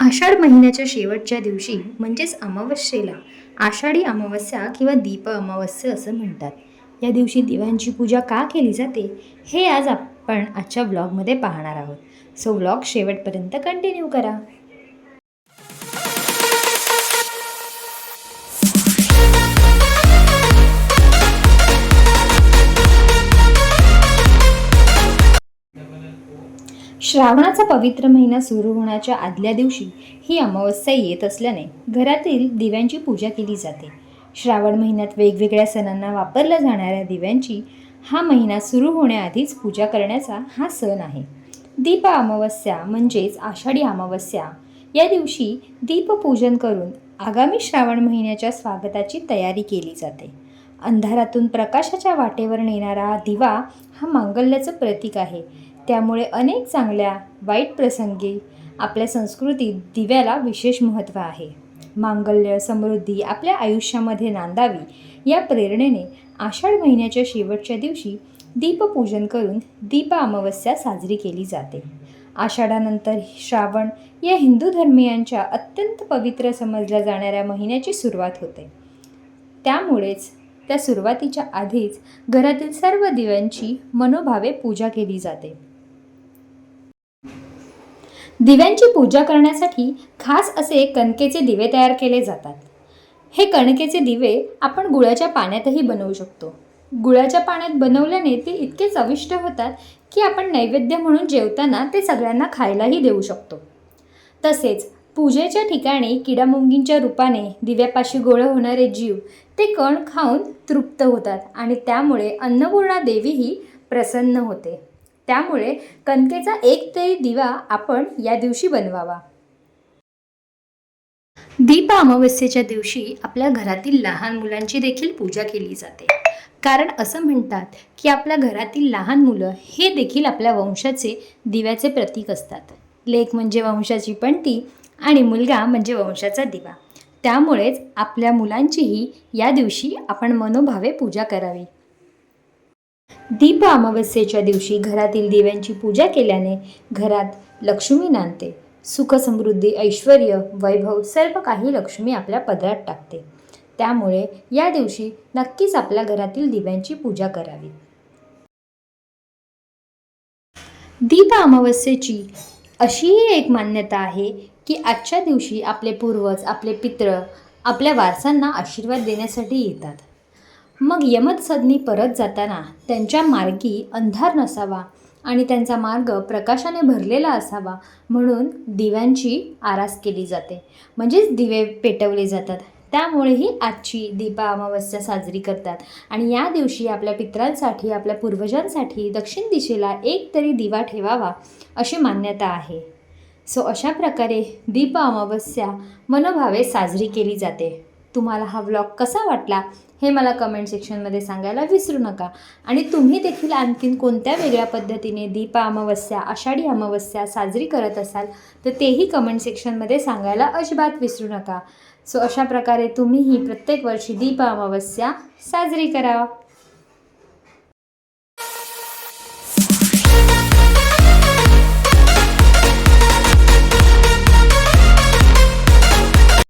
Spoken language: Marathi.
आषाढ महिन्याच्या शेवटच्या दिवशी म्हणजेच अमावस्येला आषाढी अमावस्या किंवा दीप अमावस्या असं म्हणतात. या दिवशी दिव्यांची पूजा का केली जाते हे आज आपण आजच्या ब्लॉगमध्ये पाहणार आहोत. सो ब्लॉग शेवटपर्यंत कंटिन्यू करा. श्रावणाचा पवित्र महिना सुरू होण्याच्या आदल्या दिवशी ही अमावस्या येत असल्याने घरातील दिव्यांची पूजा केली जाते. श्रावण महिन्यात वेगवेगळ्या सणांना वापरल्या जाणाऱ्या दिव्यांची हा महिना सुरू होण्याआधीच पूजा करण्याचा हा सण आहे. दीप अमावस्या म्हणजेच आषाढी अमावस्या या दिवशी दीपपूजन करून आगामी श्रावण महिन्याच्या स्वागताची तयारी केली जाते. अंधारातून प्रकाशाच्या वाटेवर नेणारा दिवा हा मांगल्याचं प्रतीक आहे. त्यामुळे अनेक चांगल्या वाईट प्रसंगी आपल्या संस्कृतीत दिव्याला विशेष महत्त्व आहे. मांगल्य समृद्धी आपल्या आयुष्यामध्ये नांदावी या प्रेरणेने आषाढ महिन्याच्या शेवटच्या दिवशी दीपपूजन करून दीप अमावस्या साजरी केली जाते. आषाढानंतर श्रावण या हिंदू धर्मियांच्या अत्यंत पवित्र समजल्या जाणाऱ्या महिन्याची सुरुवात होते. त्यामुळेच त्या सुरुवातीच्या आधीच घरातील सर्व दिव्यांची मनोभावे पूजा केली जाते. दिव्यांची पूजा करण्यासाठी खास असे कणकेचे दिवे तयार केले जातात. हे कणकेचे दिवे आपण गुळाच्या पाण्यातही बनवू शकतो. गुळाच्या पाण्यात बनवल्याने ते इतके चविष्ट होतात की आपण नैवेद्य म्हणून जेवताना ते सगळ्यांना खायलाही देऊ शकतो. तसेच पूजेच्या ठिकाणी किडामुंगींच्या रूपाने दिव्यापाशी गोळ होणारे जीव ते कण खाऊन तृप्त होतात आणि त्यामुळे अन्नपूर्णा देवीही प्रसन्न होते. त्यामुळे कणकेचा एक तरी दिवा आपण या दिवशी बनवावा. दीप अमावस्येच्या दिवशी आपल्या घरातील लहान मुलांची देखील पूजा केली जाते. कारण असं म्हणतात की आपल्या घरातील लहान मुलं हे देखील आपल्या वंशाचे दिव्याचे प्रतीक असतात. लेक म्हणजे वंशाची पणती आणि मुलगा म्हणजे वंशाचा दिवा. त्यामुळेच आपल्या मुलांचीही या दिवशी आपण मनोभावे पूजा करावी. दीप अमावस्येच्या दिवशी घरातील दिव्यांची पूजा केल्याने घरात लक्ष्मी नांदते. सुख समृद्धी ऐश्वर वैभव सर्व काही लक्ष्मी आपल्या पदरात टाकते. त्यामुळे या दिवशी नक्कीच आपल्या घरातील दिव्यांची पूजा करावी. दीप अमावस्येची अशीही एक मान्यता आहे की आजच्या दिवशी आपले पूर्वज आपले पित्र आपल्या वारसांना आशीर्वाद देण्यासाठी येतात. मग यमदसदनी परत जाताना त्यांच्या मार्गी अंधार नसावा आणि त्यांचा मार्ग प्रकाशाने भरलेला असावा म्हणून दिव्यांची आरास केली जाते. म्हणजेच दिवे पेटवले जातात. त्यामुळेही आजची दीपा अमावस्या साजरी करतात. आणि या दिवशी आपल्या पित्रांसाठी आपल्या पूर्वजांसाठी दक्षिण दिशेला एक तरी दिवा ठेवावा अशी मान्यता आहे. सो अशा प्रकारे दीप अमावस्या मनोभावे साजरी केली जाते. तुम्हाला हा व्लॉग कसा वाटला हे मला कमेंट सेक्शनमध्ये सांगायला विसरू नका. आणि तुम्ही देखील आणखीन कोणत्या वेगळ्या पद्धतीने दीपा अमावस्या आषाढी अमावस्या साजरी करत असाल तर तेही कमेंट सेक्शनमध्ये सांगायला अजिबात विसरू नका. सो अशा प्रकारे तुम्हीही प्रत्येक वर्षी दीप अमावस्या साजरी करा.